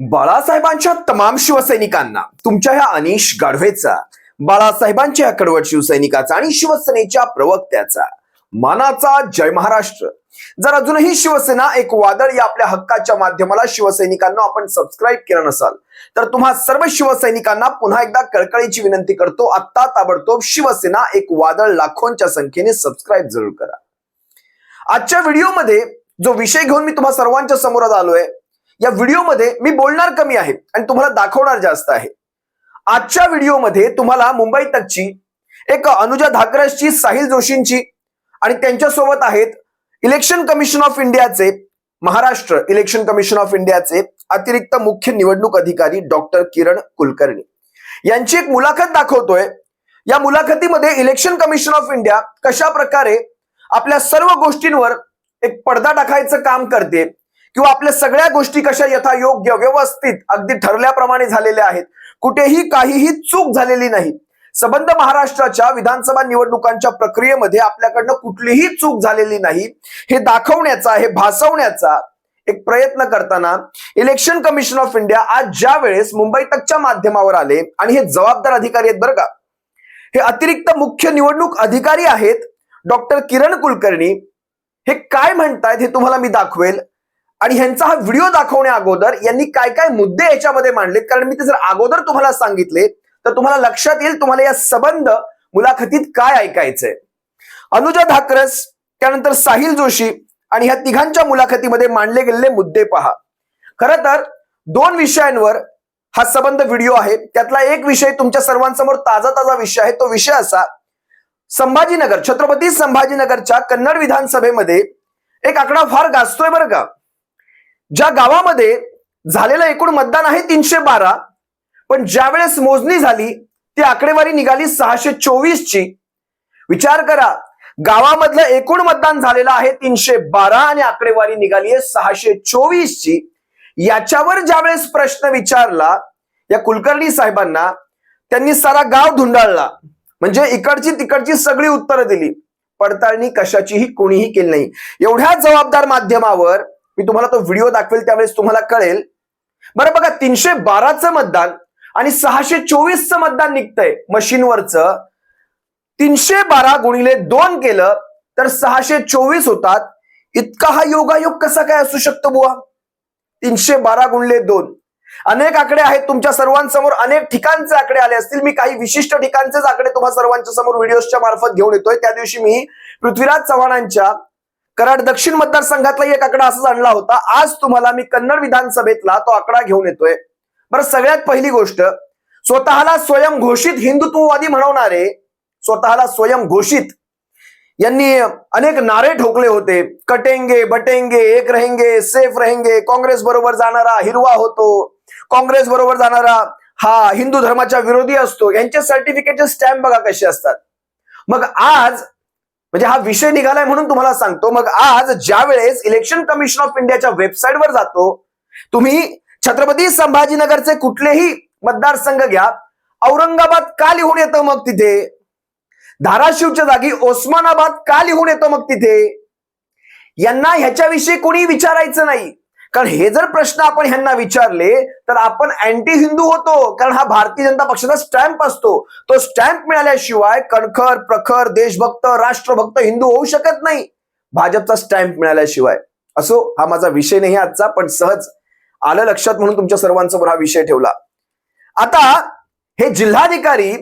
बाळासाहेबांच्या तमाम शिवसैनिकांना तुमच्या ह्या अनिश गाढवेचा बाळासाहेबांच्या ह्या कडवट शिवसैनिकाचा आणि शिवसेनेच्या प्रवक्त्याचा मानाचा जय महाराष्ट्र. जर अजूनही शिवसेना एक वादळ या आपल्या हक्काच्या माध्यमाला शिवसैनिकांना आपण सबस्क्राईब केलं नसाल तर तुम्हा सर्व शिवसैनिकांना पुन्हा एकदा कळकळीची विनंती करतो आत्ता ताबडतोब शिवसेना एक वादळ लाखोंच्या संख्येने सबस्क्राईब जरूर करा. आजच्या व्हिडिओमध्ये जो विषय घेऊन मी तुम्हा सर्वांच्या समोर आलोय या व्हिडिओमध्ये मी बोलणार कमी आहे आणि तुम्हाला दाखवणार जास्त आहे. आजच्या व्हिडिओमध्ये तुम्हाला मुंबई तकची एक अनुजा धाकरसची साहिल जोशींची आणि त्यांच्यासोबत आहेत इलेक्शन कमिशन ऑफ इंडियाचे महाराष्ट्र इलेक्शन कमिशन ऑफ इंडियाचे अतिरिक्त मुख्य निवडणूक अधिकारी डॉक्टर किरण कुलकर्णी. यांची एक मुलाखत दाखवतोय. या मुलाखतीमध्ये इलेक्शन कमिशन ऑफ इंडिया कशा प्रकारे आपल्या सर्व गोष्टींवर एक पडदा टाकायचं काम करते किंवा आपल्या सगळ्या गोष्टी कशा यथायोग्य व्यवस्थित अगदी ठरल्याप्रमाणे झालेल्या आहेत. कुठेही काहीही चूक झालेली नाही. संबंध महाराष्ट्राच्या विधानसभा निवडणुकांच्या प्रक्रियेमध्ये आपल्याकडनं कुठलीही चूक झालेली नाही. हे दाखवण्याचा हे भासवण्याचा एक प्रयत्न करताना इलेक्शन कमिशन ऑफ इंडिया आज ज्या वेळेस मुंबई तकच्या माध्यमावर आले आणि हे जबाबदार अधिकारी आहेत बरं का. हे अतिरिक्त मुख्य निवडणूक अधिकारी आहेत डॉक्टर किरण कुलकर्णी. हे काय म्हणतायत हे तुम्हाला मी दाखवेल. आणि ह्यांचा हा व्हिडिओ दाखवण्या अगोदर यांनी काय काय मुद्दे याच्यामध्ये मांडलेत? कारण मी ते जर अगोदर तुम्हाला सांगितले तर तुम्हाला लक्षात येईल तुम्हाला या सबंध मुलाखतीत काय ऐकायचंय. अनुजा धाकरस त्यानंतर साहिल जोशी आणि ह्या तिघांच्या मुलाखतीमध्ये मांडले गेलेले मुद्दे पहा. खर तर दोन विषयांवर हा सबंध व्हिडिओ आहे. त्यातला एक विषय तुमच्या सर्वांसमोर ताजा ताजा विषय आहे. तो विषय असा संभाजीनगर छत्रपती संभाजीनगरच्या कन्नड विधानसभेमध्ये एक आकडा फार गाजतोय बरं का? ज्या गावामध्ये झालेलं एकूण मतदान आहे तीनशे बारा पण ज्यावेळेस मोजणी झाली ती आकडेवारी निघाली सहाशे चोवीस ची विचार करा गावामधलं एकूण मतदान झालेलं आहे तीनशे बारा आणि आकडेवारी निघाली आहे सहाशे चोवीस ची याच्यावर ज्यावेळेस प्रश्न विचारला या कुलकर्णी साहेबांना त्यांनी सारा गाव धुंडाळला. म्हणजे इकडची तिकडची सगळी उत्तरं दिली. पडताळणी कशाचीही कोणीही केली नाही. एवढ्या जबाबदार माध्यमावर मी तुम्हाला तो व्हिडिओ दाखवेल त्यावेळेस तुम्हाला कळेल. बरं बघा तीनशे बाराचं मतदान आणि सहाशे चोवीसचं मतदान निघतंय मशीनवरचं. तीनशे बारा गुणिले दोन केलं तर सहाशे चोवीस होतात. इतका हा योगायोग कसा काय असू शकतो बुवा? तीनशे बारा गुणले दोन. अनेक आकडे आहेत तुमच्या सर्वांसमोर अनेक ठिकाणचे आकडे आले असतील. मी काही विशिष्ट ठिकाणचेच आकडे तुम्हा सर्वांच्या समोर व्हिडिओच्या मार्फत घेऊन येतोय. त्या दिवशी मी पृथ्वीराज चव्हाणांच्या कराड दक्षिण मतदारसंघातला एक आकडा असाच आणला होता. आज तुम्हाला मी कन्नड विधानसभेतला तो आकडा घेऊन येतोय. बरं सगळ्यात पहिली गोष्ट स्वतःला स्वयंघोषित हिंदुत्ववादी म्हणवणारे स्वतःला स्वयंघोषित यांनी अनेक नारे ठोकले होते. कटेंगे बटेंगे एक रहेंगे सेफ रहेंगे काँग्रेस बरोबर जाणारा हिरवा होतो. काँग्रेस बरोबर जाणारा हा हिंदू धर्माच्या विरोधी असतो. यांचे सर्टिफिकेटचे स्टॅम्प बघा कसे असतात. मग आज म्हणजे हा विषय निघालाय म्हणून तुम्हाला सांगतो. मग आज ज्या वेळेस इलेक्शन कमिशन ऑफ इंडियाच्या वेबसाईटवर जातो तुम्ही छत्रपती संभाजीनगरचे कुठलेही मतदारसंघ घ्या. औरंगाबाद का लिहून येतं मग तिथे? धाराशिवच्या जागी ओस्मानाबाद का लिहून येतो मग तिथे? यांना ह्याच्याविषयी कोणी विचारायचं नाही. कारण हे जर प्रश्न आपण ह्यांना विचारले तर आपण अँटी हिंदू होतो. कारण हा भारतीय जनता पक्षाचा स्टॅम्प असतो. तो स्टॅम्प मिळाल्याशिवाय कणखर प्रखर देशभक्त राष्ट्रभक्त हिंदू होऊ शकत नाही. भाजपचा स्टॅम्प मिळाल्याशिवाय. असो हा माझा विषय नाही आजचा पण सहज आलं लक्षात म्हणून तुमच्या सर्वांसमोर हा विषय ठेवला. आता हे जिल्हाधिकारी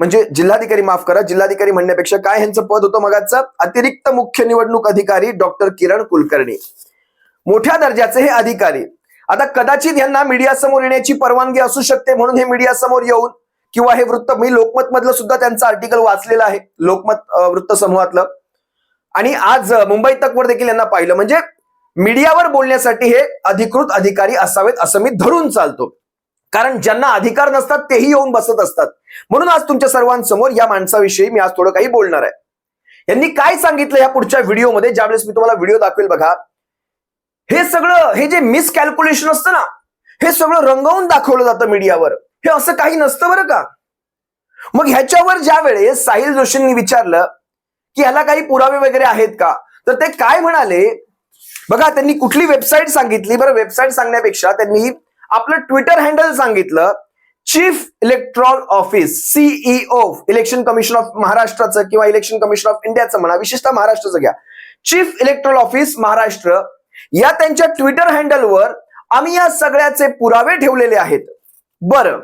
म्हणजे जिल्हाधिकारी माफ करा जिल्हाधिकारी म्हणण्यापेक्षा काय ह्यांचं पद होतं मगाचं? अतिरिक्त मुख्य निवडणूक अधिकारी डॉक्टर किरण कुलकर्णी. मोठ्या दर्जाचे हे अधिकारी. आता कदाचित यांना मीडिया समोर येण्याची परवानगी असू शकते म्हणून हे मीडिया समोर येऊन किंवा हे वृत्त मी लोकमत मधलं सुद्धा त्यांचं आर्टिकल वाचलेलं आहे लोकमत वृत्त समूहातलं. आणि आज मुंबई तकवर देखील यांना पाहिलं. म्हणजे मीडियावर बोलण्यासाठी हे अधिकृत अधिकारी असावेत असं मी धरून चालतो. कारण ज्यांना अधिकार नसतात तेही येऊन बसत असतात. म्हणून आज तुमच्या सर्वांसमोर या माणसाविषयी मी आज थोडं काही बोलणार आहे. यांनी काय सांगितलं या पुढच्या व्हिडिओमध्ये ज्यावेळेस मी तुम्हाला व्हिडिओ दाखवेल बघा. हे सगळं हे जे मिसकॅल्क्युलेशन असतं ना हे सगळं रंगवून दाखवलं जातं मीडियावर हे असं काही नसतं बरं का? मग ह्याच्यावर ज्या वेळेस साहिल जोशींनी विचारलं की ह्याला काही पुरावे वगैरे आहेत का? तर ते काय म्हणाले? बघा त्यांनी कुठली वेबसाईट सांगितली? बरं वेबसाईट सांगण्यापेक्षा त्यांनी आपलं ट्विटर हँडल सांगितलं. Chief electoral office CEO election commission of महाराष्ट्राचं किंवा इलेक्शन कमिशन ऑफ इंडियाचं म्हणा विशेषतः महाराष्ट्राचं घ्या. चीफ इलेक्ट्रॉल ऑफिस महाराष्ट्र या त्यांच्या ट्विटर हँडलवर आम्ही या सगळ्याचे पुरावे ठेवलेले आहेत. बरं.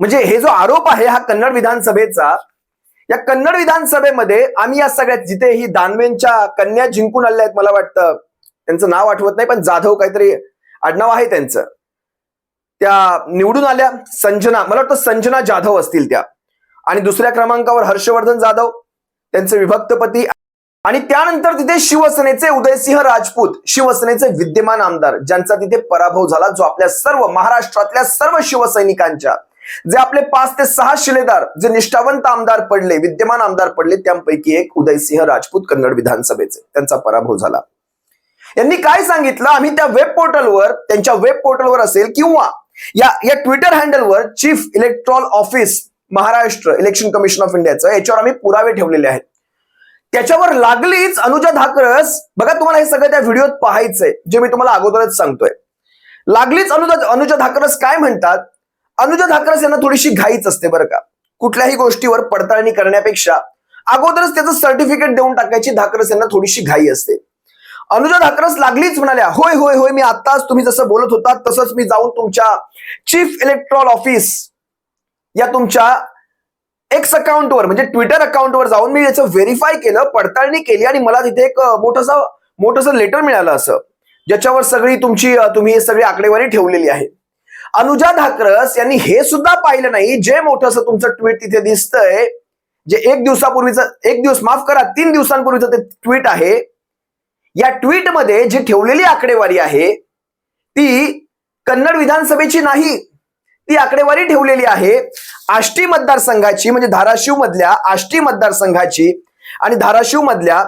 म्हणजे हे जो आरोप आहे हा कन्नड विधानसभेचा या कन्नड विधानसभेमध्ये आम्ही या सगळ्यात जिथे ही दानवेंच्या कन्या जिंकून आल्या आहेत मला वाटतं त्यांचं नाव आठवत नाही पण जाधव काहीतरी आडनाव आहे त्यांचं. त्या निवडून आल्या संजना मला वाटतं संजना जाधव असतील त्या. आणि दुसऱ्या क्रमांकावर हर्षवर्धन जाधव त्यांचे विभक्तपती आणि त्यानंतर तिथे शिवसेनेचे उदयसिंह राजपूत शिवसेनेचे विद्यमान आमदार ज्यांचा तिथे पराभव झाला जो आपल्या सर्व महाराष्ट्रातल्या सर्व शिवसैनिकांच्या. जे आपले पाच ते सहा शिलेदार जे निष्ठावंत आमदार पडले विद्यमान आमदार पडले त्यापैकी एक उदयसिंह राजपूत कन्नड विधानसभेचे. त्यांचा पराभव झाला. यांनी काय सांगितलं? आम्ही त्या वेब पोर्टलवर त्यांच्या वेब पोर्टलवर असेल किंवा या या ट्विटर हँडलवर chief electoral office Maharashtra election commission of इंडियाचं याच्यावर आम्ही पुरावे ठेवलेले आहेत. त्याच्यावर लागलीच अनुजा धाकरस. बघा तुम्हाला हे सगळं त्या व्हिडिओत पाहायचंय जे मी तुम्हाला अगोदरच सांगतोय. लागलीच अनुजा अनुजा धाकरस काय म्हणतात? अनुजा धाकरस यांना थोडीशी घाईच असते बरं का. कुठल्याही गोष्टीवर पडताळणी करण्यापेक्षा अगोदरच त्याचं सर्टिफिकेट देऊन टाकायची धाकरस यांना थोडीशी घाई असते. अनुजा धाकरस लागलीच म्हणाल्या होय होय होय मी आताच तुम्ही जसं बोलत होता तसंच मी जाऊन तुमच्या चीफ इलेक्ट्रॉल ऑफिस या तुमच्या एक्स अकाउंटवर म्हणजे ट्विटर अकाउंटवर जाऊन मी याचं व्हेरीफाय केलं पडताळणी केली आणि मला तिथे एक मोठस मोठस लेटर मिळालं असं. ज्याच्यावर सगळी तुमची तुम्ही सगळी आकडेवारी ठेवलेली आहे. अनुजा धाकरस यांनी हे सुद्धा पाहिलं नाही. जे मोठस तुमचं ट्विट तिथे दिसतंय जे एक दिवसापूर्वीचं एक दिवस माफ करा तीन दिवसांपूर्वीचं ते ट्विट आहे या ट्विटमध्ये जी ठेवलेली आकडेवारी आहे ती कन्नड विधानसभेची नाही ती आकडेवारी ठेवलेली आहे. आष्टी मतदारसंघाची म्हणजे धाराशिव मधल्या आष्टी मतदारसंघाची आणि धाराशिव मधल्या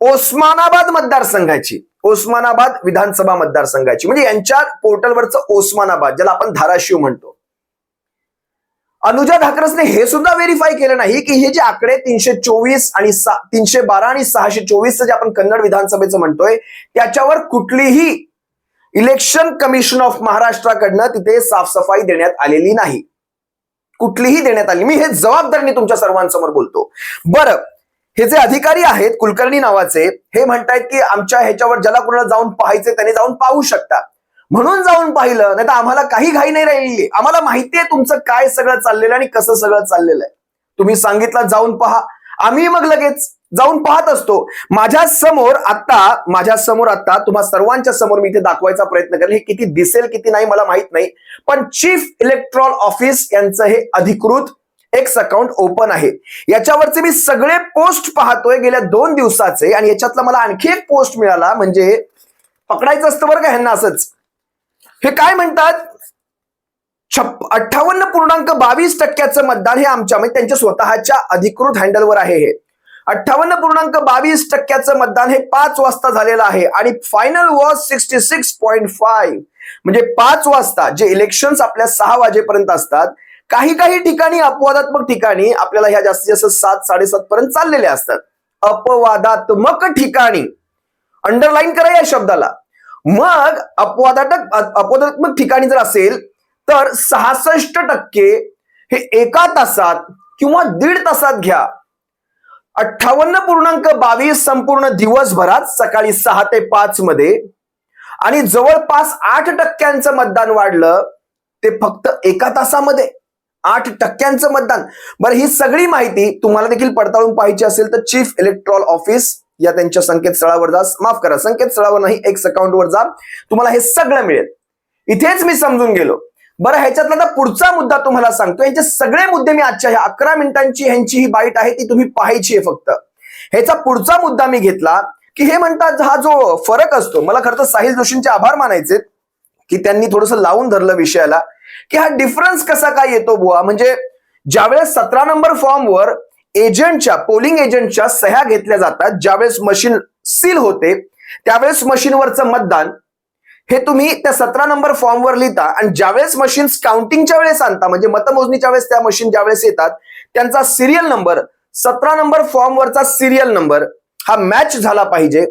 ओस्मानाबाद मतदारसंघाची ओस्मानाबाद विधानसभा मतदारसंघाची. म्हणजे यांच्या पोर्टलवरचं ओस्मानाबाद ज्याला आपण धाराशिव म्हणतो. अनुजा धाकरसने हे सुद्धा व्हेरीफाय केलं नाही की हे जे आकडे तीनशे चोवीस आणि तीनशे बारा आणि सहाशे चोवीस जे आपण कन्नड विधानसभेचं म्हणतोय त्याच्यावर कुठलीही इलेक्शन कमिशन ऑफ महाराष्ट्राकडनं तिथे साफसफाई देण्यात आलेली नाही. कुठलीही देण्यात आली. मी हे जबाबदारीने तुमच्या सर्वांसमोर बोलतो. बरं हे जे अधिकारी आहेत कुलकर्णी नावाचे हे म्हणतायत की आमच्या ह्याच्यावर ज्याला कुणाला जाऊन पाहायचे त्याने जाऊन पाहू शकता. म्हणून जाऊन पाहिलं नाही तर आम्हाला काही घाई नाही राहिली आम्हाला माहिती आहे तुमचं काय सगळं चाललेलं आणि कसं सगळं चाललेलं आहे. तुम्ही सांगितलं जाऊन पहा. आम्ही मग लगेच जाऊन पाहत असतो. माझ्यासमोर आता माझ्यासमोर आता तुम्हा सर्वांच्या समोर मी इथे दाखवायचा प्रयत्न करेल हे किती दिसेल किती नाही मला माहीत नाही. पण चीफ इलेक्ट्रॉल ऑफिस यांचं हे अधिकृत एक्स अकाउंट ओपन आहे. याच्यावरचे मी सगळे पोस्ट पाहतोय गेल्या दोन दिवसाचे आणि याच्यातला मला आणखी एक पोस्ट मिळाला म्हणजे पकडायचं असतं बरं का ह्यांना असंच. हे काय म्हणतात? छप अठ्ठावन्न पूर्णांक बावीस टक्क्याचं मतदान हे आमच्या म्हणजे त्यांच्या स्वतःच्या अधिकृत हँडलवर आहे हे. अठ्ठावन्न पूर्णांक बावीस टक्क्याचं मतदान हे पाच वाजता झालेलं आहे. आणि final was sixty six point five म्हणजे पाच वाजता जे इलेक्शन्स आपल्या सहा वाजेपर्यंत असतात काही काही ठिकाणी अपवादात्मक ठिकाणी आपल्याला ह्या जास्तीत जास्त सात साडेसात पर्यंत चाललेले असतात. अपवादात्मक ठिकाणी. अंडरलाईन करा या शब्दाला. मग अपवादात्मक अपवादात्मक ठिकाणी जर असेल तर सहासष्ट टक्के हे एका तासात किंवा दीड तासात घ्या. अठ्ठावन्न पूर्णांक बावीस संपूर्ण दिवसभरात सकाळी सहा ते पाच मध्ये. आणि जवळपास आठ टक्क्यांचं मतदान वाढलं ते फक्त एका तासामध्ये. आठ टक्क्यांचं मतदान. बरं ही सगळी माहिती तुम्हाला देखील पडताळून पाहायची असेल तर चीफ इलेक्ट्रॉल ऑफिस या त्यांच्या संकेतस्थळावर जा. माफ करा संकेतस्थळावर नाही एक्स अकाउंटवर जा. तुम्हाला हे सगळं मिळेल. इथेच मी समजून गेलो. बरं ह्याच्यातला आता पुढचा मुद्दा तुम्हाला सांगतो यांचे सगळे मुद्दे मी आजच्या ह्या अकरा मिनिटांची ह्यांची ही बाईट आहे ती तुम्ही पाहायची आहे फक्त. ह्याचा पुढचा मुद्दा मी घेतला की हे म्हणतात हा जो फरक असतो मला खरं तर साहिल जोशींचे आभार मानायचे की त्यांनी थोडंसं लावून धरलं विषयाला की हा डिफरन्स कसा काय येतो बुवा? म्हणजे ज्यावेळेस सतरा नंबर फॉर्मवर एजंटच्या पोलिंग एजंटच्या सह्या घेतल्या जातात ज्यावेळेस मशीन सील होते त्यावेळेस मशीनवरचं मतदान हे तुम्ही त्या सतरा नंबर फॉर्मवर लिहिता आणि ज्यावेळेस मशीन काउंटिंगच्या वेळेस आणता म्हणजे मतमोजणीच्या वेळेस त्या मशीन ज्यावेळेस येतात त्यांचा सिरियल नंबर सतरा नंबर फॉर्मवरचा सिरियल नंबर हा मॅच झाला पाहिजे.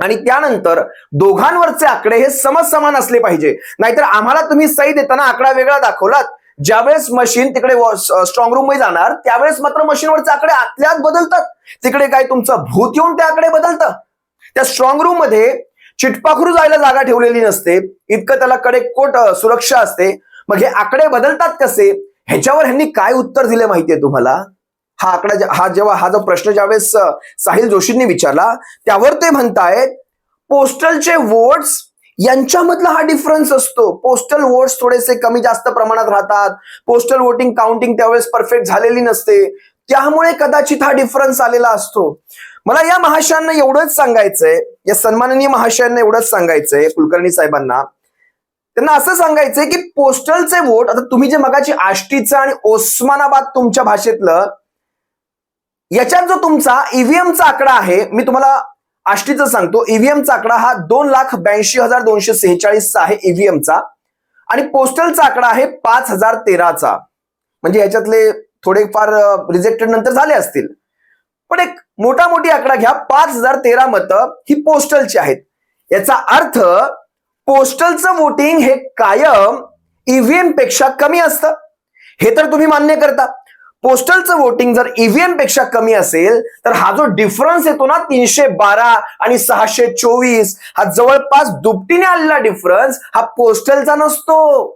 आणि त्यानंतर दोघांवरचे आकडे हे समसमान असले पाहिजे. नाहीतर आम्हाला तुम्ही सही देताना आकडा वेगळा दाखवलात. ज्यावेळेस मशीन तिकडे स्ट्रॉंग रूममध्ये जाणार त्यावेळेस मात्र मशीनवरचे आकडे आतल्यात बदलतात. तिकडे काय तुमचं भूत येऊन ते आकडे बदलतं. त्या स्ट्रॉंग रूममध्ये चिटपाखरू जायला जागा ठेवलेली नसते. इतकं त्याला कडे कोट सुरक्षा असते. मग हे आकडे बदलतात कसे? ह्याच्यावर ह्यांनी काय उत्तर दिले माहितीये तुम्हाला? हा आकडा हा जेव्हा हा जो प्रश्न ज्यावेळेस साहिल जोशींनी विचारला त्यावर ते म्हणतायत पोस्टलचे वोट्स यांच्यामधला हा डिफरन्स असतो. पोस्टल वोट्स थोडेसे कमी जास्त प्रमाणात राहतात. पोस्टल वोटिंग काउंटिंग त्यावेळेस परफेक्ट झालेली नसते. त्यामुळे कदाचित हा डिफरन्स आलेला असतो. मला या महाशयांना एवढंच सांगायचंय या सन्माननीय महाशयांना एवढंच सांगायचंय कुलकर्णी साहेबांना. त्यांना असं सांगायचंय की पोस्टलचे वोट आता तुम्ही जे मगाची आष्टीचं आणि ओस्मानाबाद तुमच्या भाषेतलं याच्यात जो तुमचा ईव्हीएमचा आकडा आहे मी तुम्हाला आष्टीचं सांगतो ईव्हीएमचा आकडा हा दोन लाख ब्याऐंशी हजार दोनशे सेहेचाळीसचा आहे ईव्हीएमचा आणि पोस्टलचा आकडा आहे पाच हजार तेराचा. म्हणजे याच्यातले थोडेफार रिजेक्टेड नंतर झाले असतील. पण एक मोठा मोठी आकडा घ्या. पाच हजार तेरा मतं ही पोस्टलची आहेत. याचा अर्थ पोस्टलचं वोटिंग हे कायम ईव्हीएमपेक्षा कमी असतं. हे तर तुम्ही मान्य करता. पोस्टलचं वोटिंग जर ईव्हीएमपेक्षा कमी असेल तर हा जो डिफरन्स येतो ना तीनशे बारा आणि सहाशे चोवीस हा जवळपास दुपटीने आलेला डिफरन्स हा पोस्टलचा नसतो.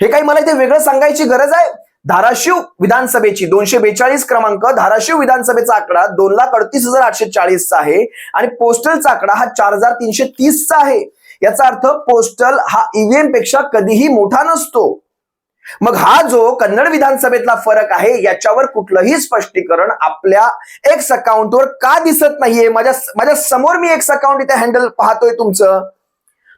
हे काही मला इथे वेगळं सांगायची गरज आहे? धाराशिव विधानसभेची दोनशे बेचाळीस क्रमांक धाराशिव विधानसभेचा आकडा दोन लाख अडतीस हजार आठशे चाळीसचा आहे आणि पोस्टलचा आकडा हा चार हजार तीनशे तीसचा आहे. याचा अर्थ पोस्टल हा ईव्हीएमपेक्षा कधीही मोठा नसतो. मग हा जो कन्नड विधानसभेतला फरक आहे याच्यावर कुठलंही स्पष्टीकरण आपल्या एक्स अकाउंटवर का दिसत नाहीये? माझ्या माझ्यासमोर मी एक्स अकाउंट इथे हँडल पाहतोय तुमचं.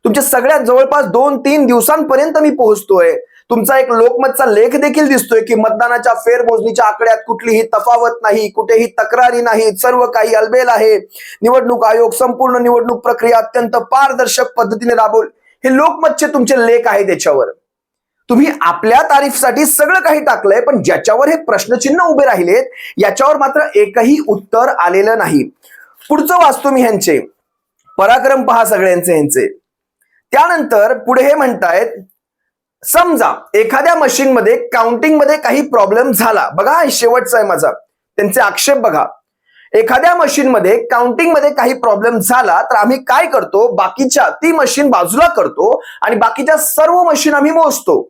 तुमच्या सगळ्यात जवळपास दोन तीन दिवसांपर्यंत मी पोहोचतोय. तुमचा एक लोकमतचा लेख देखील दिसतोय की मतदानाच्या फेरमोजणीच्या आकड्यात कुठलीही तफावत नाही कुठेही तक्रारी नाही सर्व काही अलबेल आहे. निवडणूक आयोग संपूर्ण निवडणूक प्रक्रिया अत्यंत पारदर्शक पद्धतीने राबवली. हे लोकमतचे तुमचे लेख आहे त्याच्यावर. तुम्ही आपल्या तारीफसाठी सगळं काही टाकलंय पण ज्याच्यावर हे प्रश्नचिन्ह उभे राहिलेत याच्यावर मात्र एकही उत्तर आलेलं नाही. पुढचं वाचतो मी ह्यांचे. पराक्रम पहा सगळ्यांचे ह्यांचे. त्यानंतर पुढे हे म्हणतायत समजा एखाद्या मशीनमध्ये काउंटिंगमध्ये काही प्रॉब्लेम झाला. बघा शेवटचा आहे माझा. त्यांचे आक्षेप बघा. एखाद्या मशीनमध्ये काउंटिंगमध्ये काही प्रॉब्लेम झाला तर आम्ही काय करतो? बाकीच्या ती मशीन बाजूला करतो आणि बाकीच्या सर्व मशीन आम्ही मोजतो.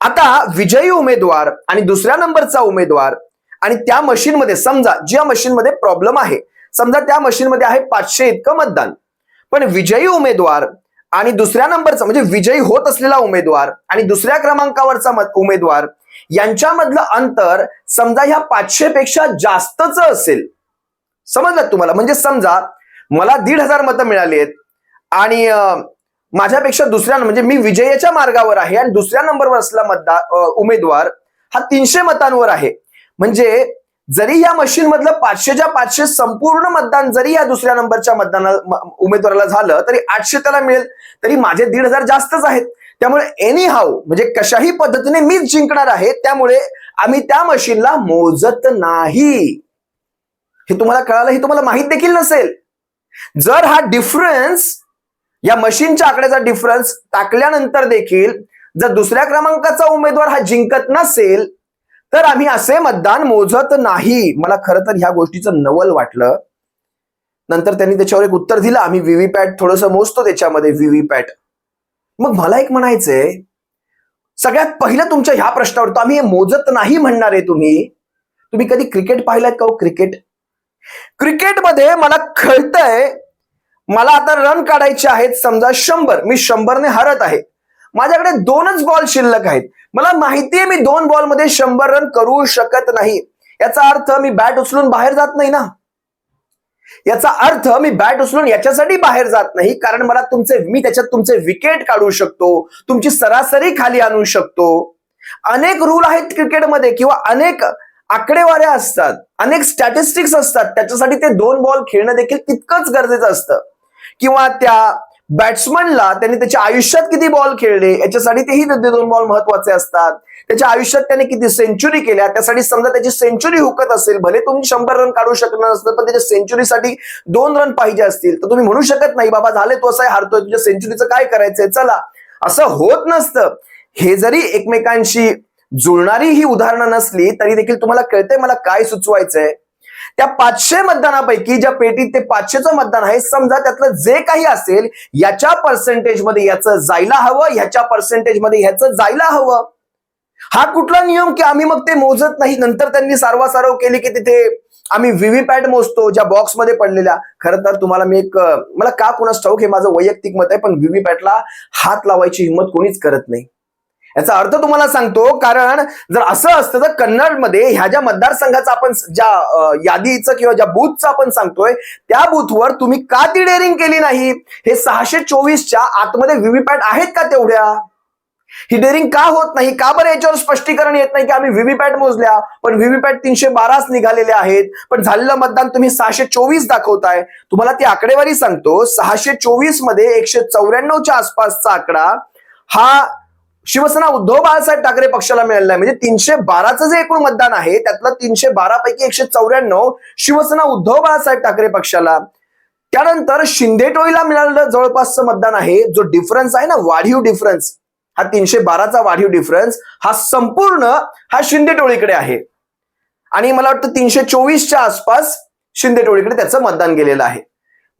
आता विजयी उमेदवार आणि दुसऱ्या नंबरचा उमेदवार आणि त्या मशीनमध्ये समजा ज्या मशीनमध्ये प्रॉब्लेम आहे समजा त्या मशीनमध्ये आहे पाचशे इतकं मतदान. पण विजयी उमेदवार आणि दुसऱ्या नंबरचा म्हणजे विजयी होत असलेला उमेदवार आणि दुसऱ्या क्रमांकावरचा मत- उमेदवार यांच्यामधलं अंतर समजा ह्या पाचशे पेक्षा जास्तच असेल. समजलं तुम्हाला? म्हणजे समजा मला दीड हजार मतं मिळाली आहेत आणि माझ्यापेक्षा दुसऱ्या म्हणजे मी विजयाच्या मार्गावर आहे आणि दुसऱ्या नंबरवर असलेला मतदार उमेदवार हा तीनशे मतांवर आहे. म्हणजे जरी या मशीन मधलं पाचशेच्या पाचशे संपूर्ण मतदान जरी या दुसऱ्या नंबरच्या मतदाना उमेदवाराला झालं तरी आठशे त्याला मिळेल. तरी माझे दीड हजार जास्तच आहेत. त्यामुळे एनी हाऊ म्हणजे कशाही पद्धतीने मीच जिंकणार आहे त्यामुळे आम्ही त्या मशीनला मोजत नाही. हे तुम्हाला कळालं हे तुम्हाला माहीत देखील नसेल. जर हा डिफरन्स या मशीनच्या आकड्याचा डिफरन्स टाकल्यानंतर देखील जर दुसऱ्या क्रमांकाचा उमेदवार हा जिंकत नसेल तर आम्ही असे मतदान मोजत नाही. मला खरं तर ह्या गोष्टीचं नवल वाटलं. नंतर त्यांनी त्याच्यावर एक उत्तर दिलं. आम्ही व्हीव्हीपॅट थोडंसं मोजतो त्याच्यामध्ये व्हीव्हीपॅट. मग मला एक म्हणायचंय सगळ्यात पहिलं तुमच्या ह्या प्रश्नावर आम्ही हे मोजत नाही म्हणणार आहे तुम्ही. तुम्ही कधी क्रिकेट पाहिलात का हो? क्रिकेट? क्रिकेटमध्ये मला कळतंय मला आता रन काढायचे आहेत समजा शंभर. मी शंभरने हरत आहे. माझ्याकडे दोनच बॉल शिल्लक आहेत. मला माहितीये मी दोन बॉलमध्ये शंभर रन करू शकत नाही. याचा अर्थ मी बॅट उचलून बाहेर जात नाही ना? याचा अर्थ मी बॅट उचलून याच्यासाठी बाहेर जात नाही कारण मला तुमचे मी त्याच्यात तुमचे विकेट काढू शकतो तुमची सरासरी खाली आणू शकतो. अनेक रूल आहेत क्रिकेटमध्ये किंवा अनेक आकडेवाऱ्या असतात अनेक स्टॅटिस्टिक्स असतात त्याच्यासाठी ते दोन बॉल खेळणं देखील तितकंच गरजेचं असतं. किंवा त्या बॅट्समनला त्यांनी त्याच्या आयुष्यात किती बॉल खेळले याच्यासाठी तेही ते दोन बॉल महत्त्वाचे असतात. त्याच्या आयुष्यात त्याने किती सेंचुरी केल्या त्यासाठी समजा त्याची सेंचुरी हुकत असेल भले तुम्ही शंभर रन काढू शकणार नसतं पण त्याच्या सेंचुरीसाठी दोन रन पाहिजे असतील तर तुम्ही म्हणू शकत नाही बाबा झाले तो असा हारतोय तुझ्या सेंचुरीचं काय करायचंय? चला. असं होत नसतं. हे जरी एकमेकांशी जुळणारी ही उदाहरणं नसली तरी देखील तुम्हाला कळतंय मला काय सुचवायचंय. त्या पाचशे मतदानापैकी ज्या पेटीत ते पाचशेचं मतदान आहे समजा त्यातलं जे काही असेल याच्या पर्सेंटेजमध्ये याचं जायला हवं ह्याच्या पर्सेंटेजमध्ये ह्याचं जायला हवं. हा कुठला नियम की आम्ही मग ते मोजत नाही नंतर त्यांनी सारवासारव केली की तिथे आम्ही व्हीव्हीपॅट मोजतो ज्या बॉक्समध्ये पडलेल्या. खरं तर तुम्हाला मी एक मला का कुणास ठाऊक हे माझं वैयक्तिक मत आहे पण व्हीव्हीपॅटला हात लावायची हिंमत कोणीच करत नाही. याचा अर्थ तुम्हाला सांगतो कारण जर असं असतं तर कन्नडमध्ये ह्या ज्या मतदारसंघाचा आपण ज्या यादीचं किंवा ज्या बूथचं आपण सांगतोय त्या बूथवर तुम्ही का ती डेअरिंग केली नाही? हे सहाशे चोवीसच्या आतमध्ये व्हीव्हीपॅट आहेत का तेवढ्या? ही डेअरिंग का होत नाही? का बरं याच्यावर स्पष्टीकरण येत नाही की आम्ही व्हीव्हीपॅट मोजल्या पण व्हीव्हीपॅट तीनशे बाराच निघालेले आहेत पण झालेलं मतदान तुम्ही सहाशे चोवीस दाखवताय. तुम्हाला ती आकडेवारी सांगतो सहाशे चोवीसमध्ये एकशे चौऱ्याण्णवच्या आसपासचा आकडा हा शिवसेना उद्धव बाळासाहेब ठाकरे पक्षाला मिळालेला आहे. म्हणजे तीनशे बाराचं जे एकूण मतदान आहे त्यातलं तीनशे बारा पैकी एकशे चौऱ्याण्णव शिवसेना उद्धव बाळासाहेब ठाकरे पक्षाला. त्यानंतर शिंदे टोळीला मिळालेलं जवळपासचं मतदान आहे. जो डिफरन्स आहे ना वाढीव डिफरन्स हा तीनशे बाराचा वाढीव डिफरन्स हा संपूर्ण हा शिंदे टोळीकडे आहे. आणि मला वाटतं तीनशे चोवीसच्या आसपास शिंदे टोळीकडे त्याचं मतदान गेलेलं आहे.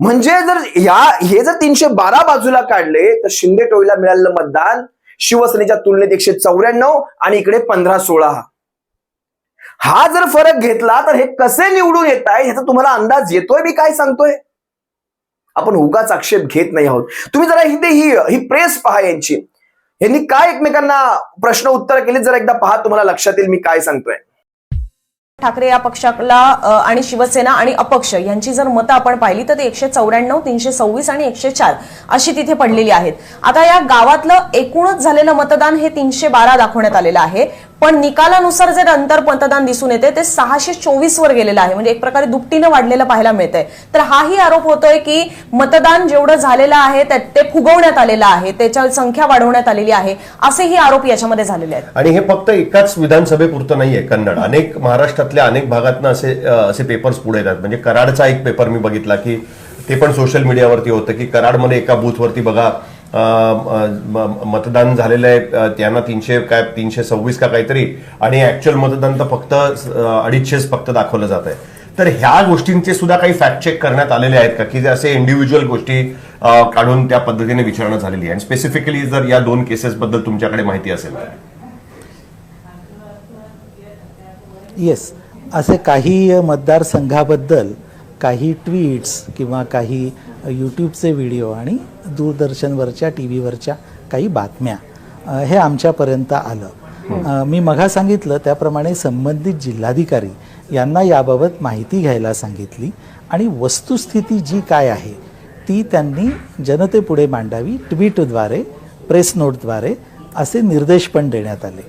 म्हणजे जर या हे जर तीनशे बारा बाजूला काढले तर शिंदे टोळीला मिळालेलं मतदान शिवसेनेच्या तुलनेत एकशे चौऱ्याण्णव आणि इकडे पंधरा सोळा. हा जर फरक घेतला तर हे कसे निवडून येत आहे ह्याचा तुम्हाला अंदाज येतोय मी काय सांगतोय? आपण उगाच आक्षेप घेत नाही आहोत. तुम्ही जरा इथे ही ही प्रेस पहा यांची. यांनी काय एकमेकांना प्रश्न उत्तर केले? जरा एकदा पहा तुम्हाला लक्षात येईल मी काय सांगतोय. ठाकरे या पक्षाला आणि शिवसेना आणि अपक्ष यांची जर मतं आपण पाहिली तर ते एकशे चौऱ्याण्णव तीनशे सव्वीस आणि एकशे चार अशी तिथे पडलेली आहेत. आता या गावातलं एकूणच झालेलं मतदान हे तीनशे बारा दाखवण्यात आलेलं आहे. पण निकालानुसार जे अंतर मतदान दिसून येते ते सहाशे चोवीस वर गेलेलं आहे. म्हणजे एक प्रकारे दुपटीनं वाढलेलं पाहायला मिळतंय. तर हाही आरोप होतोय की मतदान जेवढं झालेलं आहे ते ते फुगवण्यात आलेलं आहे त्याच्या संख्या वाढवण्यात आलेली आहे असेही आरोप याच्यामध्ये झालेले आहेत. आणि हे फक्त एकाच विधानसभेपुरतं नाहीये कन्नड. अनेक महाराष्ट्रातल्या अनेक भागातनं असे असे पेपर्स पुढे येतात. म्हणजे कराडचा एक पेपर मी बघितला की ते पण सोशल मीडियावरती होतं की कराडमध्ये एका बूथवरती बघा मतदान झालेलं आहे. त्यांना तीनशे काय तीनशे सव्वीस का काहीतरी. आणि ऍक्च्युअल मतदान तर फक्त अडीचशेच फक्त दाखवलं जात आहे. तर ह्या गोष्टींचे सुद्धा काही फॅक्ट चेक करण्यात आलेले आहेत का? की जे असे इंडिव्हिज्युअल गोष्टी काढून त्या पद्धतीने विचारणा झालेली आहे. आणि स्पेसिफिकली जर या दोन केसेस बद्दल तुमच्याकडे माहिती असेल तर. येस असे काही मतदारसंघाबद्दल काही ट्विट्स किंवा काही यूट्यूबचे व्हिडिओ आणि दूरदर्शनवरच्या टी व्हीवरच्या काही बातम्या हे आमच्यापर्यंत आलं. अ, मी मघा सांगितलं त्याप्रमाणे संबंधित जिल्हाधिकारी यांना याबाबत माहिती घ्यायला सांगितली आणि वस्तुस्थिती जी काय आहे ती त्यांनी जनतेपुढे मांडावी ट्विटद्वारे प्रेस नोटद्वारे असे निर्देश पण देण्यात आले.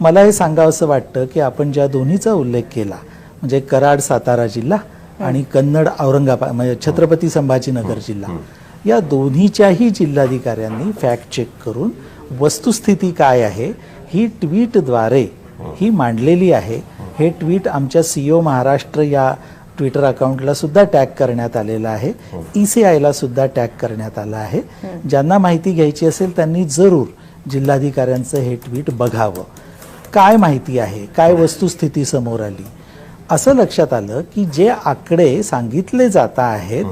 मला हे सांगावंसं वाटतं की आपण ज्या दोन्हीचा उल्लेख केला म्हणजे कराड सातारा जिल्हा आणि कन्नड औरंगाबाद म्हणजे छत्रपती संभाजीनगर जिल्हा. या दोन्हीच्याही जिल्हाधिकाऱ्यांनी फॅक्ट चेक करून वस्तुस्थिती काय आहे ही ट्विटद्वारे ही. मांडलेली आहे. हे. ट्विट आमच्या सीओ महाराष्ट्र या ट्विटर अकाउंटला सुद्धा टॅग करण्यात आलेलं आहे. ई सी आयला सुद्धा टॅग करण्यात आलं आहे. ज्यांना माहिती घ्यायची असेल त्यांनी जरूर जिल्हाधिकाऱ्यांचं हे ट्विट बघावं. काय माहिती आहे? काय वस्तुस्थिती समोर आली? असं लक्षात आलं की जे आकडे सांगितले जात आहेत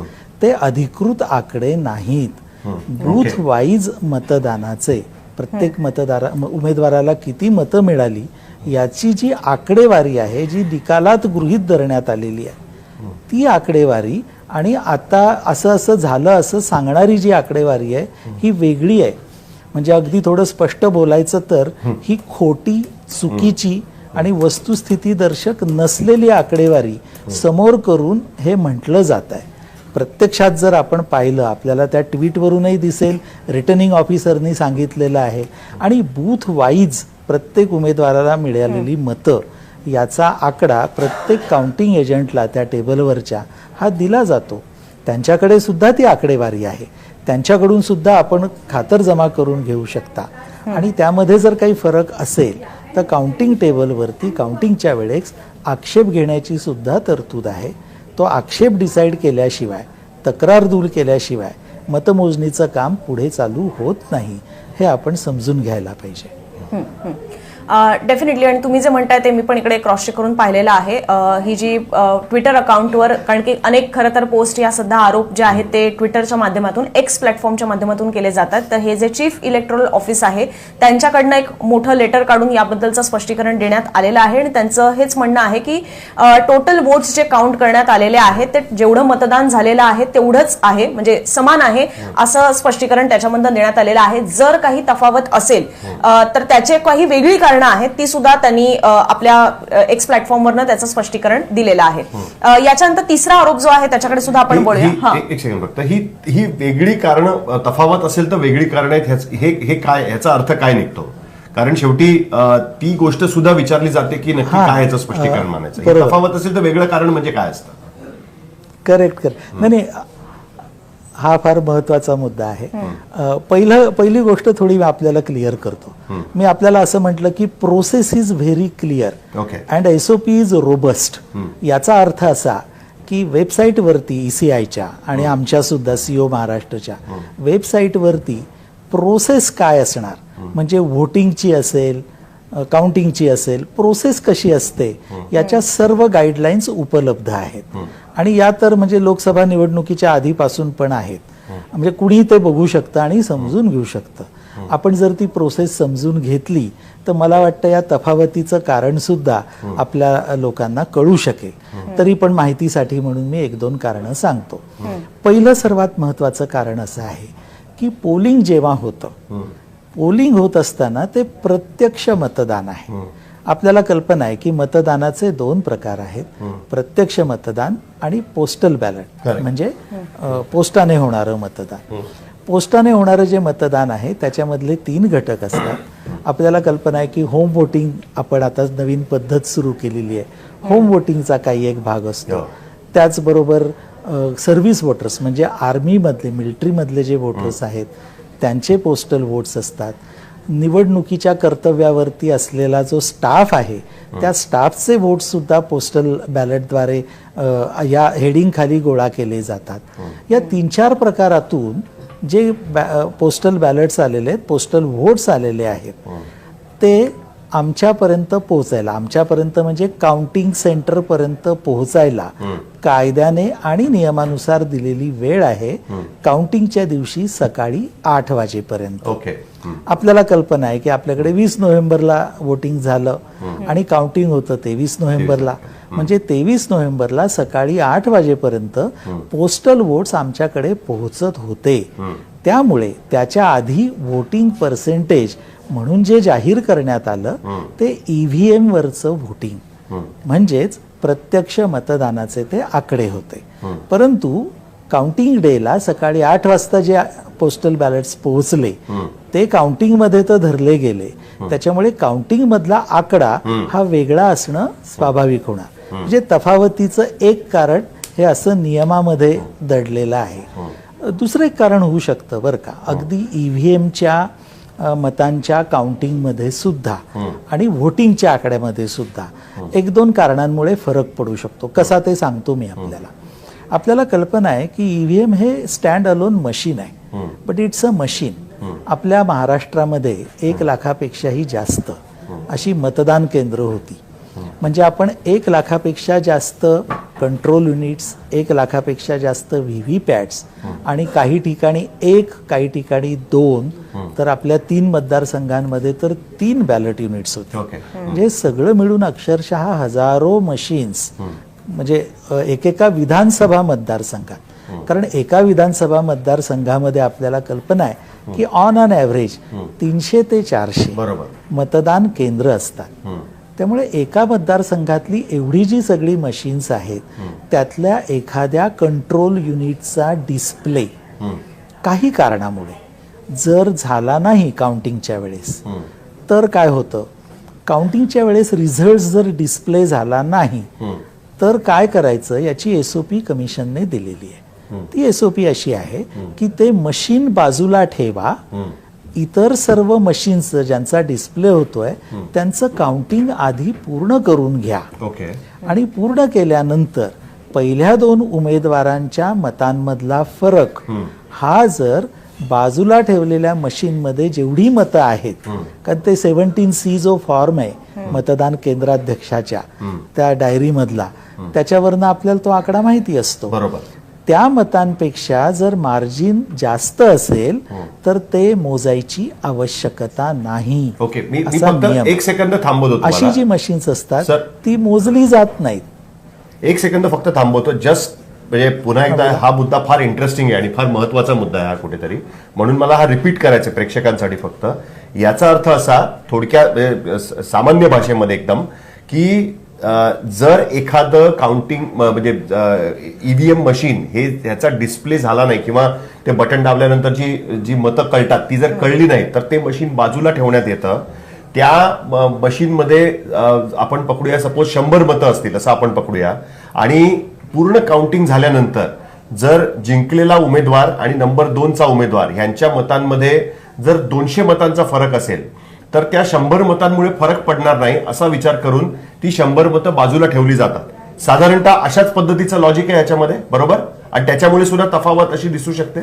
ते अधिकृत आकडे नाहीत. बूथ वाईज मतदानाचे प्रत्येक मतदारा उमेदवाराला किती मतं मिळाली याची जी आकडेवारी आहे जी निकालात गृहीत धरण्यात आलेली आहे ती आकडेवारी आणि आता असं असं झालं असं सांगणारी जी आकडेवारी आहे ही. वेगळी आहे. म्हणजे अगदी थोडं स्पष्ट बोलायचं तर ही खोटी चुकीची आणि वस्तुस्थिती दर्शक नसलेली आकडेवारी समोर करून हे म्हटलं जात आहे. प्रत्यक्षात जर आपण पाहिलं आपल्याला त्या ट्विटवरूनही दिसेल रिटर्निंग ऑफिसरनी सांगितलेलं आहे. आणि बूथ वाईज प्रत्येक उमेदवाराला मिळालेली मतं याचा आकडा प्रत्येक काउंटिंग एजंटला त्या टेबलवरच्या हा दिला जातो. त्यांच्याकडे सुद्धा ती आकडेवारी आहे. त्यांच्याकडून सुद्धा आपण खातरजमा करून घेऊ शकता. आणि त्यामध्ये जर काही फरक असेल तर काउंटिंग टेबलवरती काउंटिंगच्या वेळेस आक्षेप घेण्याची सुद्धा तरतूद आहे. तो आक्षेप डिसाईड केल्याशिवाय तक्रार दूर केल्याशिवाय मतमोजणीचं काम पुढे चालू होत नाही हे आपण समजून घ्यायला पाहिजे. डेफिनेटली आणि तुम्ही जे म्हणताय ते मी पण इकडे क्रॉस चेक करून पाहिलेलं आहे. ही जी ट्विटर अकाउंटवर कारण की अनेक खरं तर पोस्ट या सध्या आरोप जे आहेत ते ट्विटरच्या माध्यमातून एक्स प्लॅटफॉर्मच्या माध्यमातून केले जातात. तर हे जे चीफ इलेक्ट्रल ऑफिस आहे त्यांच्याकडनं एक मोठं लेटर काढून याबद्दलचं स्पष्टीकरण देण्यात आलेलं आहे. आणि त्यांचं हेच म्हणणं आहे की टोटल वोट्स जे काउंट करण्यात आलेले आहेत ते जेवढं मतदान झालेलं आहे तेवढंच आहे. म्हणजे समान आहे असं स्पष्टीकरण त्याच्यामधून देण्यात आलेलं आहे. जर काही तफावत असेल अ, तर त्याचे काही वेगळी कारणं आहेत ती सुद्धा त्यांनी आपल्या एक्स प्लॅटफॉर्मवरनं त्याचं स्पष्टीकरण दिलेलं आहे. याच्यानंतर तिसरा आरोप जो आहे त्याच्याकडे सुद्धा आपण ही- बोलूया. एक सेकंड फक्त. ही ही वेगळी कारण तफावत असेल तर वेगळी कारण आहेत हे हे काय ह्याचा अर्थ काय निघतो? कारण शेवटी ती गोष्ट सुद्धा विचारली जाते की नक्की. काय ह्याचं स्पष्टीकरण मानायचं. हे तफावत असेल तर वेगळं कारण म्हणजे काय असतं? Correct correct. नाही नाही हा फार महत्त्वाचा मुद्दा आहे. पहिलं पहिली गोष्ट थोडी आपल्याला क्लिअर करतो. मी आपल्याला असं म्हटलं की process is very clear. And S O P is robust याचा अर्थ असा की वेबसाईटवरती ई सी आयच्या आणि आमच्या सुद्धा सीओ महाराष्ट्राच्या वेबसाईटवरती प्रोसेस काय असणार? म्हणजे व्होटिंगची असेल काउंटिंगची असेल प्रोसेस कशी असते याच्या सर्व गाईडलाईन्स उपलब्ध आहेत. आणि या तर म्हणजे लोकसभा निवडणुकीच्या आधीपासून पण आहेत. म्हणजे कुणी ते बघू शकतं आणि समजून घेऊ शकतं. आपण जर ती प्रोसेस समजून घेतली तर मला वाटतं या तफावतीचं कारण सुद्धा आपल्या लोकांना कळू शकेल. तरी पण माहितीसाठी म्हणून मी एक दोन कारणं सांगतो. पहिलं सर्वात महत्वाचं कारण असं आहे की पोलिंग जेव्हा होतं पोलिंग होत असताना ते प्रत्यक्ष मतदान आहे. आपल्याला कल्पना आहे की मतदानाचे दोन प्रकार आहेत. प्रत्यक्ष मतदान आणि पोस्टल बॅलट. म्हणजे पोस्टाने होणारं मतदान. पोस्टाने होणारं जे मतदान आहे त्याच्यामधले तीन घटक असतात. आपल्याला कल्पना आहे की होम वोटिंग आपण आता नवीन पद्धत सुरू केलेली आहे. होम वोटिंगचा काही एक भाग असतो. हो. त्याचबरोबर सर्व्हिस वोटर्स म्हणजे आर्मीमधले मिलिटरीमधले जे वोटर्स आहेत त्यांचे पोस्टल वोट्स असतात. निवडणुकीच्या कर्तव्यावरती असलेला जो स्टाफ आहे त्या स्टाफचे वोट सुद्धा पोस्टल बॅलेटद्वारे या हेडिंग खाली गोळा केले जातात. या तीन चार प्रकारातून जे पोस्टल बॅलेट्स आलेले आहेत पोस्टल व्होट्स आलेले आहेत ते आमच्यापर्यंत पोहोचायला आमच्यापर्यंत म्हणजे काउंटिंग सेंटरपर्यंत पोहोचायला कायद्याने आणि नियमानुसार दिलेली वेळ आहे काउंटिंगच्या दिवशी सकाळी आठ वाजेपर्यंत. ओके. आपल्याला कल्पना आहे की आपल्याकडे वीस नोव्हेंबरला वोटिंग झालं आणि काउंटिंग होतं तेवीस नोव्हेंबरला. म्हणजे तेवीस नोव्हेंबरला सकाळी आठ वाजेपर्यंत पोस्टल वोट्स आमच्याकडे पोहोचत होते. त्यामुळे त्याच्या आधी वोटिंग पर्सेंटेज म्हणून जे जाहीर करण्यात आलं ते ईव्हीएम वरचं व्होटिंग म्हणजेच प्रत्यक्ष मतदानाचे ते आकडे होते. परंतु काउंटिंग डेला सकाळी आठ वाजता जे पोस्टल बॅलेट्स पोहोचले ते काउंटिंगमध्ये तर धरले गेले. त्याच्यामुळे काउंटिंग मधला आकडा हा. वेगळा असणं स्वाभाविक होणार. म्हणजे तफावतीचं एक कारण हे असं नियमामध्ये दडलेलं आहे. दुसरं एक कारण होऊ शकतं बरं का. अगदी ईव्हीएमच्या अ, मतांच्या काउंटिंगमध्ये सुद्धा आणि व्होटिंगच्या आकड्यामध्ये सुद्धा एक दोन कारणांमुळे फरक पडू शकतो. कसा ते सांगतो मी आपल्याला. आपल्याला कल्पना आहे की ईव्हीएम हे स्टँड अलोन मशीन आहे. बट इट्स अ मशीन आपल्या महाराष्ट्रामध्ये एक लाखापेक्षाही जास्त अशी मतदान केंद्र होती. म्हणजे आपण एक लाखापेक्षा जास्त कंट्रोल युनिट्स एक लाखापेक्षा जास्त व्ही व्ही पॅट्स आणि काही ठिकाणी एक काही ठिकाणी दोन तर आपल्या तीन मतदारसंघांमध्ये तर तीन बॅलेट युनिट्स होते. म्हणजे सगळं मिळून अक्षरशः हजारो मशीन्स म्हणजे एकेका विधानसभा मतदारसंघात. कारण एका विधानसभा मतदारसंघामध्ये आपल्याला कल्पना आहे की ऑन ऑन ॲव्हरेज तीनशे ते चारशे बरोबर. मतदान केंद्र असतात. त्यामुळे एका मतदारसंघातली एवढी जी सगळी मशीन्स आहेत त्यातल्या एखाद्या कंट्रोल युनिटचा डिस्प्ले काही कारणामुळे जर झाला नाही काउंटिंगच्या वेळेस तर काय होतं? काउंटिंगच्या वेळेस रिझल्ट जर डिस्प्ले झाला नाही तर काय करायचं? याची एस ओ पी कमिशनने दिलेली आहे. ती एसओपी अशी आहे की ते मशीन बाजूला ठेवा इतर सर्व मशीन्स ज्यांचा डिस्प्ले होतोय त्यांचं काउंटिंग आधी पूर्ण करून घ्या. ओके. आणि पूर्ण केल्यानंतर पहिल्या दोन उमेदवारांच्या मतांमधला फरक हा जर बाजूला ठेवलेल्या मशीनमध्ये जेवढी मतं आहेत कारण ते सेव्हन्टीन सी जो फॉर्म आहे मतदान केंद्राध्यक्षाच्या त्या डायरीमधला त्याच्यावरनं आपल्याला तो आकडा माहिती असतो. बरोबर. त्या मतांपेक्षा जर मार्जिन जास्त असेल तर ते मोजायची आवश्यकता नाही. ओके मी फक्त. एक सेकंद थांबवतो अशी. जी मशीन्स असतात. ती मोजली जात नाहीत. एक सेकंद फक्त थांबवतो. जस्ट म्हणजे पुन्हा एकदा हा मुद्दा फार इंटरेस्टिंग आहे आणि फार महत्त्वाचा मुद्दा आहे हा कुठेतरी. म्हणून मला हा रिपीट करायचा प्रेक्षकांसाठी फक्त. याचा अर्थ असा थोडक्या म्हणजे सामान्य भाषेमध्ये एकदम की जर एखादं काउंटिंग म्हणजे ईव्हीएम मशीन हे त्याचा डिस्प्ले झाला नाही किंवा ते बटन दाबल्यानंतर जी जी मतं कळतात ती जर कळली नाही तर ते मशीन बाजूला ठेवण्यात येतं. त्या म- मशीनमध्ये आपण पकडूया सपोज शंभर मतं असतील असं आपण पकडूया. आणि पूर्ण काउंटिंग झाल्यानंतर जर जिंकलेला उमेदवार आणि नंबर दोनचा उमेदवार ह्यांच्या मतांमध्ये जर दोनशे मतांचा फरक असेल तर त्या शंभर मतांमुळे फरक पडणार नाही असा विचार करून ती शंभर मतं बाजूला ठेवली जातात. साधारणतः अशाच पद्धतीचं लॉजिक आहे याच्यामध्ये बरोबर? आणि त्याच्यामुळे सुद्धा तफावत अशी दिसू शकते?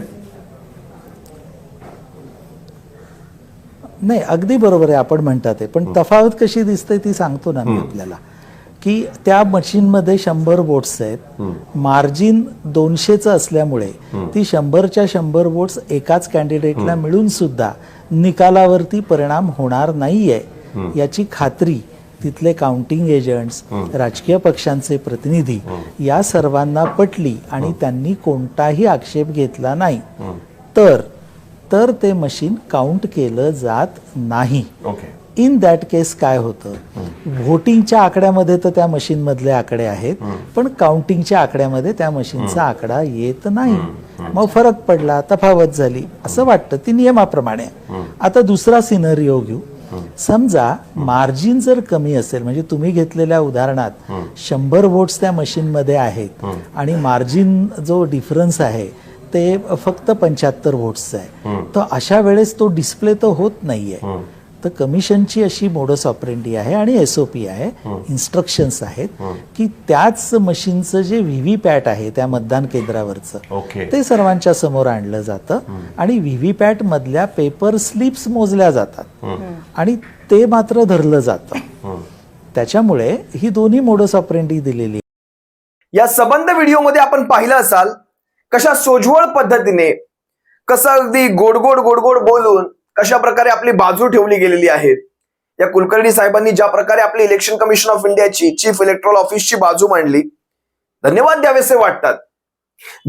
नाही अगदी बरोबर आहे आपण म्हणतात ते. पण तफावत कशी दिसते ती सांगतो ना मी आपल्याला. की त्या मशीनमध्ये शंभर वोट्स आहेत. मार्जिन दोनशेचं असल्यामुळे ती शंभरच्या शंभर वोट्स एकाच कॅन्डिडेटला मिळून सुद्धा निकालावरती परिणाम होणार नाहीये याची खात्री तिथले काउंटिंग एजंट्स राजकीय पक्षांचे प्रतिनिधी या सर्वांना पटली आणि त्यांनी कोणताही आक्षेप घेतला नाही. तर तर ते मशीन काउंट केलं जात नाही. इन दॅट केस काय होतं? व्होटिंगच्या आकड्यामध्ये तर त्या मशीन मधले आकडे आहेत पण काउंटिंगच्या आकड्यामध्ये त्या मशीनचा आकडा येत नाही. मग फरक पडला तफावत झाली. असं वाटतं ती नियमाप्रमाणे. आता दुसरा सिनरिओ घेऊ. समजा मार्जिन जर कमी असेल म्हणजे तुम्ही घेतलेल्या उदाहरणात शंभर वोट्स त्या मशीनमध्ये आहेत आणि मार्जिन जो डिफरन्स आहे ते फक्त पंच्याहत्तर व्होट्सचं आहे. तर अशा वेळेस तो डिस्प्ले तर होत नाहीये. तर कमिशनची अशी मोडस ऑपरेंडी आहे आणि एसओपी आहे इन्स्ट्रक्शन्स आहेत की त्याच मशीनचं जे व्हीव्ही पॅट आहे त्या मतदान केंद्रावरचं ते सर्वांच्या समोर आणलं जातं आणि व्हीव्ही पॅट मधल्या पेपर स्लिप्स मोजल्या जातात. आणि ते मात्र धरलं जातं. त्याच्यामुळे ही दोन्ही मोडस ऑपरेंडी दिलेली या सबंध व्हिडिओमध्ये आपण पाहिलं असाल कशा सोज्वळ पद्धतीने कसं अगदी गोड गोड गोड गोड बोलून कशा प्रकारे आपली बाजू ठेवली गेलेली आहे? या कुलकर्णी साहेबांनी ज्या प्रकारे आपली इलेक्शन कमिशन ऑफ इंडियाची चीफ इलेक्ट्रॉल ऑफिसची बाजू मांडली धन्यवाद द्यावेसे वाटतात.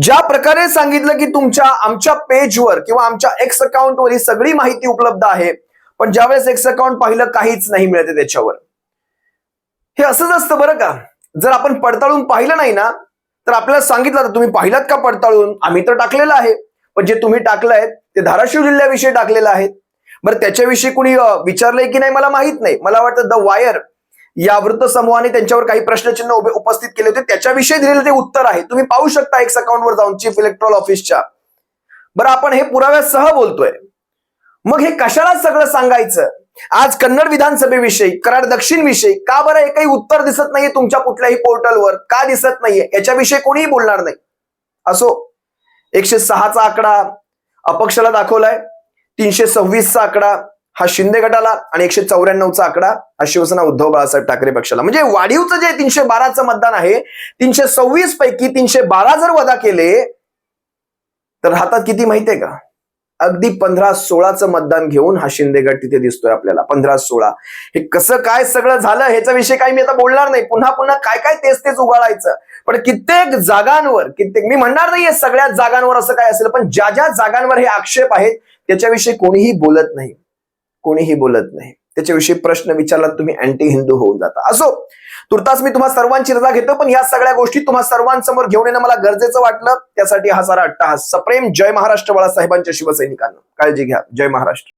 ज्या प्रकारे सांगितलं की तुमच्या आमच्या पेजवर किंवा आमच्या एक्स अकाउंटवर ही सगळी माहिती उपलब्ध आहे पण ज्यावेळेस एक्स अकाउंट पाहिलं काहीच नाही मिळते त्याच्यावर. हे असंच असतं बरं का? जर आपण पडताळून पाहिलं नाही ना तर आपल्याला सांगितलं तर तुम्ही पाहिलात का पडताळून? आम्ही तर टाकलेलं आहे. पण जे तुम्ही टाकलंय ते धाराशिव जिल्ह्याविषयी टाकलेलं आहे. बरं त्याच्याविषयी कुणी विचारलंय की नाही मला माहीत नाही. मला वाटतं द वायर या वृत्तसमूहाने त्यांच्यावर काही प्रश्नचिन्ह उभे उपस्थित केले होते. त्याच्याविषयी दिलेलं ते उत्तर आहे. तुम्ही पाहू शकता एक्स अकाउंटवर जाऊन चीफ इलेक्ट्रॉल ऑफिसच्या बरं आपण हे पुराव्यासह बोलतोय. मग हे कशाला सगळं सांगायचं? आज कन्नड विधानसभेविषयी कराड दक्षिण विषयी का बरं एकही उत्तर दिसत नाहीये तुमच्या कुठल्याही पोर्टलवर? का दिसत नाहीये? याच्याविषयी कोणीही बोलणार नाही. असो. एकशे सहाचा आकडा अपक्षाला दाखवलाय. तीनशे सव्वीसचा आकडा हा शिंदे गटाला आणि एकशे चौऱ्याण्णवचा आकडा हा शिवसेना उद्धव बाळासाहेब ठाकरे पक्षाला. म्हणजे वाढीवचं जे तीनशे बाराचं मतदान आहे तीनशे सव्वीस पैकी तीनशे बारा जर वजा केले तर हातात किती माहितीये का? अगदी पंधरा सोळाचं मतदान घेऊन हा शिंदे गट तिथे दिसतोय आपल्याला. पंधरा सोळा. हे कसं काय सगळं झालं ह्याचा विषय काही मी आता बोलणार नाही. पुन्हा पुन्हा काय काय तेच तेच उगाळायचं. पण कित्येक जागांवर कित्येक मी म्हणणार नाहीये सगळ्याच जागांवर असं काय असेल पण ज्या ज्या जागांवर हे आक्षेप आहेत त्याच्याविषयी कोणीही बोलत नाही. कोणीही बोलत नाही. त्याच्याविषयी प्रश्न विचारला तुम्ही अँटी हिंदू होऊन जाता. असो तुर्तास मी तुम्हाला सर्वांची रजा घेतो पण या सगळ्या गोष्टी तुम्हा सर्वांसमोर घेऊन येणं मला गरजेचं वाटलं. त्यासाठी हा सारा अट्टाहास सप्रेम जय महाराष्ट्र बाळासाहेबांच्या शिवसैनिकांना. काळजी घ्या. जय महाराष्ट्र.